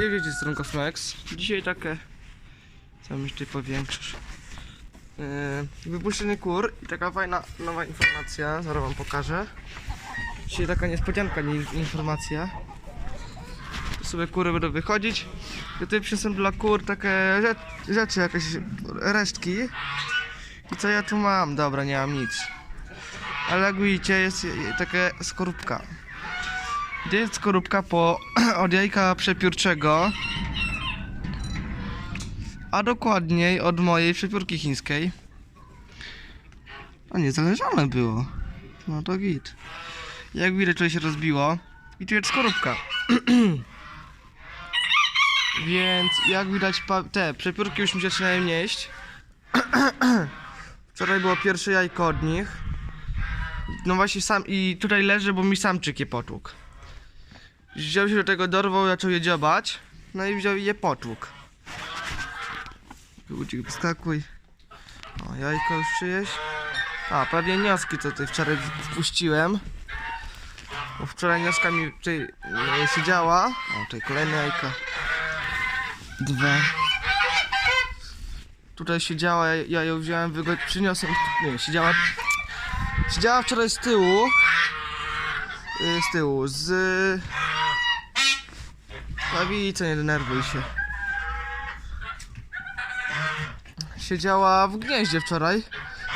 Jedziecie z Trunkos Max. Dzisiaj takie... Co mi tutaj powiększysz? Yy, wypuszczenie kur i taka fajna nowa informacja, zaraz wam pokażę. Dzisiaj taka niespodzianka, nie informacja. Tu sobie kury będą wychodzić. Ja tutaj przyniosłem dla kur takie rzecz, rzeczy, jakieś resztki. I co ja tu mam? Dobra, nie mam nic. Ale jak widzicie jest je- je- taka skorupka. Gdzie jest skorupka po od jajka przepiórczego? A dokładniej od mojej przepiórki chińskiej. A nie, zależone było. No to git. Jak widać, to się rozbiło. I tu jest skorupka. Więc jak widać, te przepiórki już mi zaczynają nieść. Wczoraj było pierwsze jajko od nich. No właśnie sam i tutaj leży, bo mi samczyk je potłukł. Wziął się do tego, dorwał, zaczął je dziobać. No i wziął je potłukł. Ludzik, wskakuj. O, jajko już czyjeś. A, pewnie nioski, co tutaj wczoraj wpuściłem. Bo wczoraj nioska mi tutaj e, siedziała. O, tutaj kolejne jajka. Dwa. Tutaj siedziała, ja, ja ją wziąłem, wygo- przyniosłem, nie, siedziała, siedziała wczoraj z tyłu, y, z tyłu, z... Pawico, nie denerwuj się. Siedziała w gnieździe wczoraj,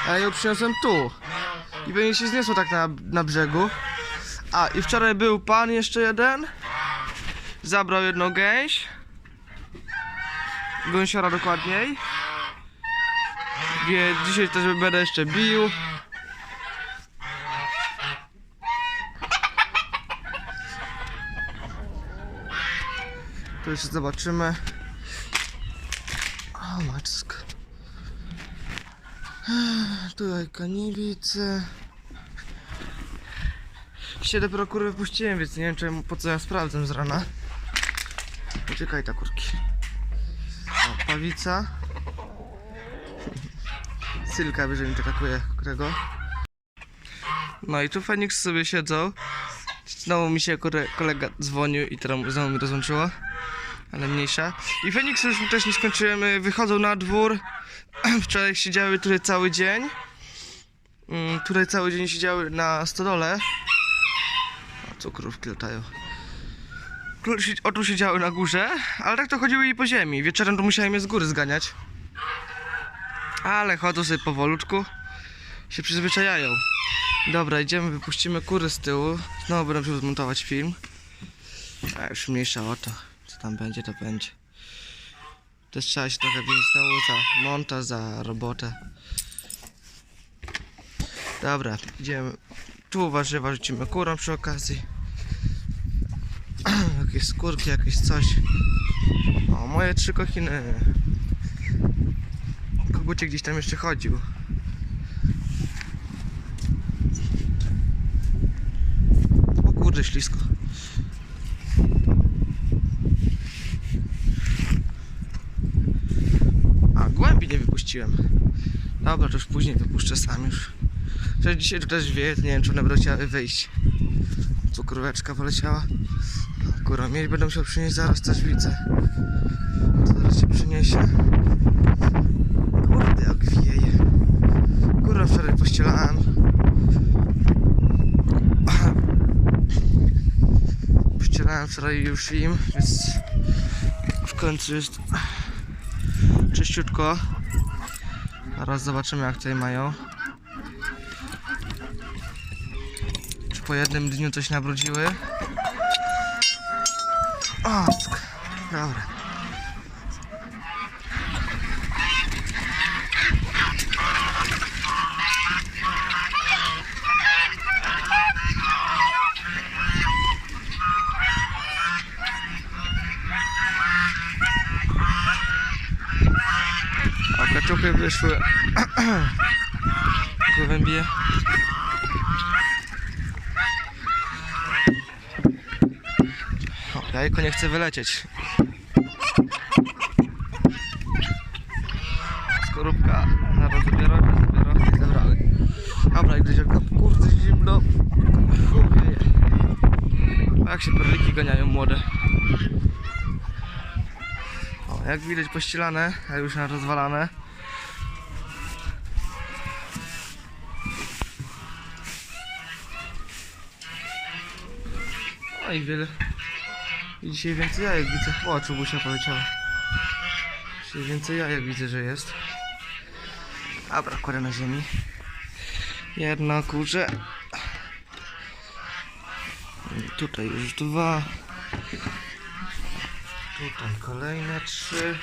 a ja ją przyniosłem tu. I pewnie się zniosło tak na, na brzegu. A, i wczoraj był pan jeszcze jeden. Zabrał jedną gęś. Gąsiora dokładniej. Dzisiaj też będę jeszcze bił. Tu jeszcze zobaczymy. O matsko. Tu jajka nie widzę. Się dopiero kurwy wypuściłem, więc nie wiem czemu, po co ja sprawdzam z rana. Uciekaj ta kurki. O, pawica. Sylka wyżej mi atakuje którego. No i tu Feniks sobie siedzą. Znowu mi się kolega dzwonił i teraz znowu mi rozłączyło. Ale mniejsza. I Feniks już też nie skończyłem. y, Wychodzą na dwór. Wczoraj siedziały tutaj cały dzień. Mm, Tutaj cały dzień siedziały na stodole. O, co krówki latają. O tu siedziały na górze, ale tak to chodziły i po ziemi. Wieczorem to musiałem je z góry zganiać. Ale chodzą sobie powolutku. Się przyzwyczajają. Dobra, idziemy, wypuścimy kury z tyłu. Znowu będę musiał zmontować film. A już mniejsza o to. Co tam będzie, to będzie. Też trzeba się trochę wziąć znowu za montaż, za robotę. Dobra, idziemy. Tu warzywa rzucimy kurą przy okazji. jakieś skórki, jakieś coś. O, moje trzy kochiny. Kogucie gdzieś tam jeszcze chodził. Kurde, ślisko. A, głębi nie wypuściłem. Dobra, to już później wypuszczę sam już. Że dzisiaj tu też wieje, nie wiem czy one będą chciały wyjść. Cukróweczka poleciała. Kurwa, mieć będę musiał przynieść zaraz, coś widzę. Zaraz się przyniesie. Kurde, jak wieje. Kurwa, wczoraj pościelałem. Pościelałem wczoraj już im, więc w końcu jest czyściutko. Zaraz zobaczymy jak tutaj mają. Czy po jednym dniu coś nabrudziły? O, dobra. Kaczuchy wyszły. Gołębie. O, jajko nie chce wylecieć. Skorupka. Zaraz dopiero, dopiero. Zabrały. Dobra, gdzieś kurde zimno. A jak się perliki ganiają młode. Jak widać pościelane, a już rozwalane. I wiele. I dzisiaj więcej jajek widzę. O, czubusia poleciała. Dzisiaj więcej jajek widzę, że jest. Dobra, kładę na ziemi. Jedna kurze. Tutaj już dwa. Tutaj kolejne trzy.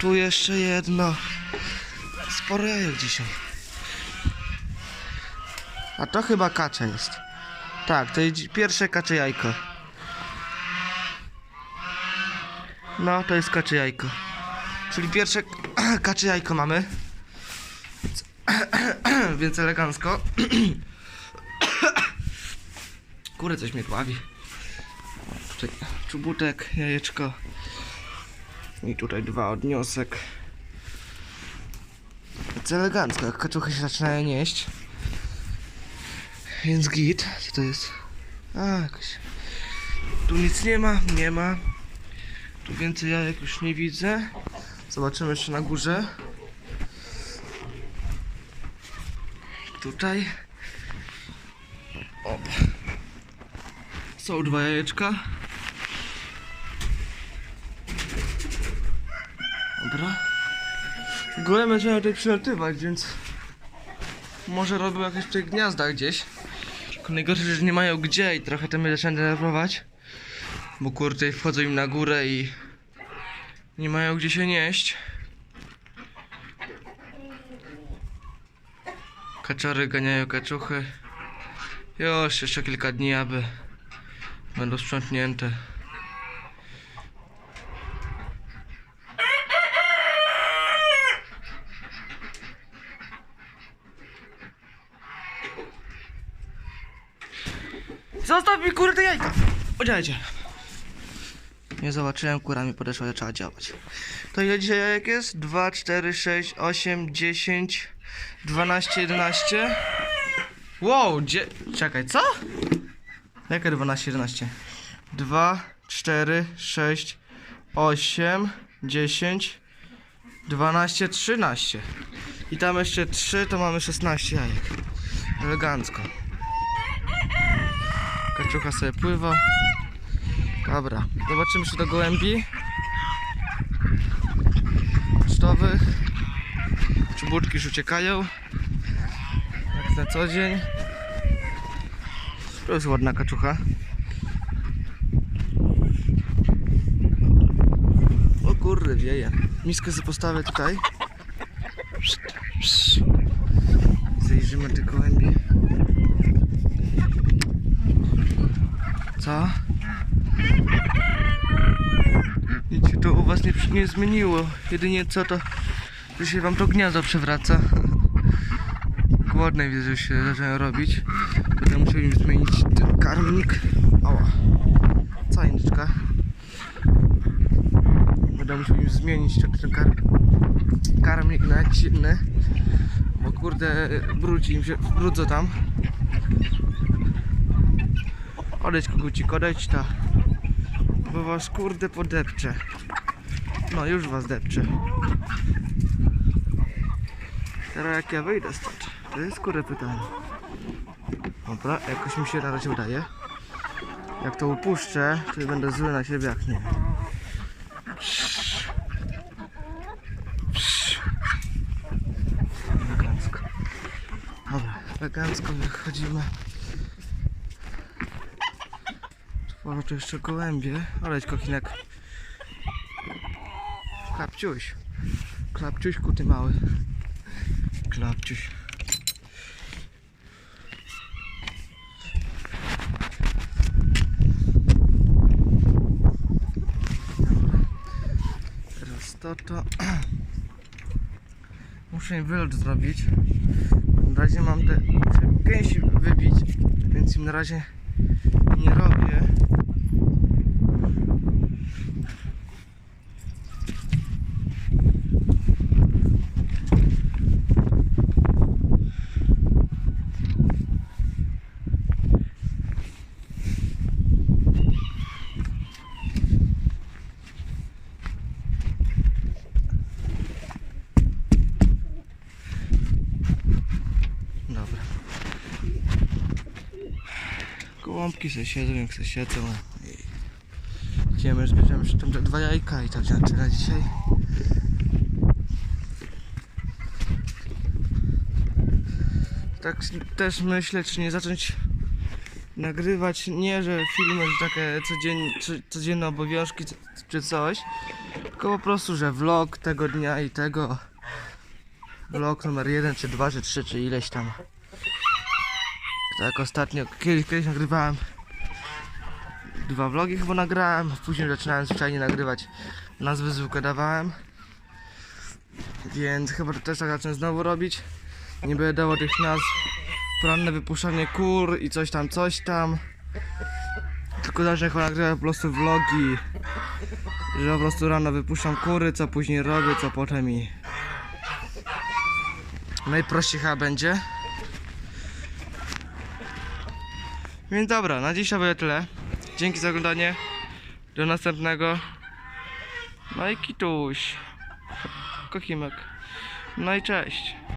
Tu jeszcze jedno. Sporo jajek dzisiaj. A to chyba kacze jest. Tak, to jest pierwsze kacze jajko. No, to jest kacze jajko. Czyli pierwsze kacze jajko mamy. Więc, elegancko. Kurde, coś mnie dławi. Tutaj czubutek, jajeczko. I tutaj dwa odniosek. Więc elegancko, jak kaczuchy się zaczynają nieść. Więc git, co to jest? A, jakoś. Tu nic nie ma, nie ma. Tu więcej jajek już nie widzę. Zobaczymy jeszcze na górze. Tutaj. O. Są dwa jajeczka. Dobra. Golemy trzeba tutaj przylatywać, więc może robią jakieś tutaj gniazda gdzieś. Tylko najgorsze, że nie mają gdzie i trochę to mnie zaczyna denerwować. Bo kurde wchodzą im na górę i nie mają gdzie się nieść. Kaczory ganiają kaczuchy. Już jeszcze kilka dni, aby będą sprzątnięte. Zostaw mi kurde te jajka! Podzielajcie. Nie zobaczyłem, kura mi podeszła, trzeba działać. To ile dzisiaj jajek jest? 2, 4, 6, 8, 10, 12, 11. Wow, dzie... Czekaj, co? Jakie 12, 11? 2, 4, 6, 8, 10, 12, 13. I tam jeszcze 3, to mamy 16 jajek. Elegancko. Kaczucha sobie pływa. Dobra, zobaczymy jeszcze do gołębi. Pocztowych. Czubutki już uciekają. Jak na co dzień. To jest ładna kaczucha. O kurde, wieje. Miskę sobie postawię tutaj. Zajrzymy do gołębi. Co? Nic się to u was nie, nie zmieniło. Jedynie co to, że się wam to gniazdo przewraca. Głodne widzę, że się zaczynają robić. Będę musiał zmienić ten karmnik. Ała. Cajniczka. Będę musiał im zmienić ten, ten kar karmnik na inny. Bo kurde, brudzi im się, brudzą tam. Odejdź kogucik, odejdź ta. Bo was kurde podepcze. No już was depcze. Teraz jak ja wyjdę stąd? To jest kurde pytanie. Dobra, jakoś mi się na razie udaje. Jak to upuszczę, to będę zły na siebie jak nie. Elegancko. Dobra, elegancko wychodzimy. Może tu jeszcze gołębie. Oleć kochinek. Klapciuś. Klapciuśku ty mały. Klapciuś. Teraz to to. Muszę im wylot zrobić. Na razie mam te gęsi wybić, więc im na razie nie robię. Gołąbki sobie siedzą, jak sobie siedzą. Idziemy, zbierzemy jeszcze tam dwa jajka i tak na tyle dzisiaj. Tak też myślę, czy nie zacząć nagrywać, nie, że filmy, że takie codzien, codzienne obowiązki czy, czy coś, tylko po prostu, że vlog tego dnia i tego vlog numer jeden, czy dwa, czy trzy, czy ileś tam. Tak ostatnio, kiedyś, kiedyś nagrywałem dwa vlogi chyba nagrałem, później zaczynałem zwyczajnie nagrywać nazwy zwykłe dawałem. Więc chyba to też tak zacznę znowu robić. Nie będę dawał tych nazw poranne wypuszczanie kur i coś tam, coś tam. Tylko zacznę chyba nagrywać po prostu vlogi. Że po prostu rano wypuszczam kury, co później robię, co potem i... Najprościej chyba będzie. Więc dobra, na dzisiaj będzie tyle. Dzięki za oglądanie. Do następnego. No i kituś. Kochimek. No i cześć.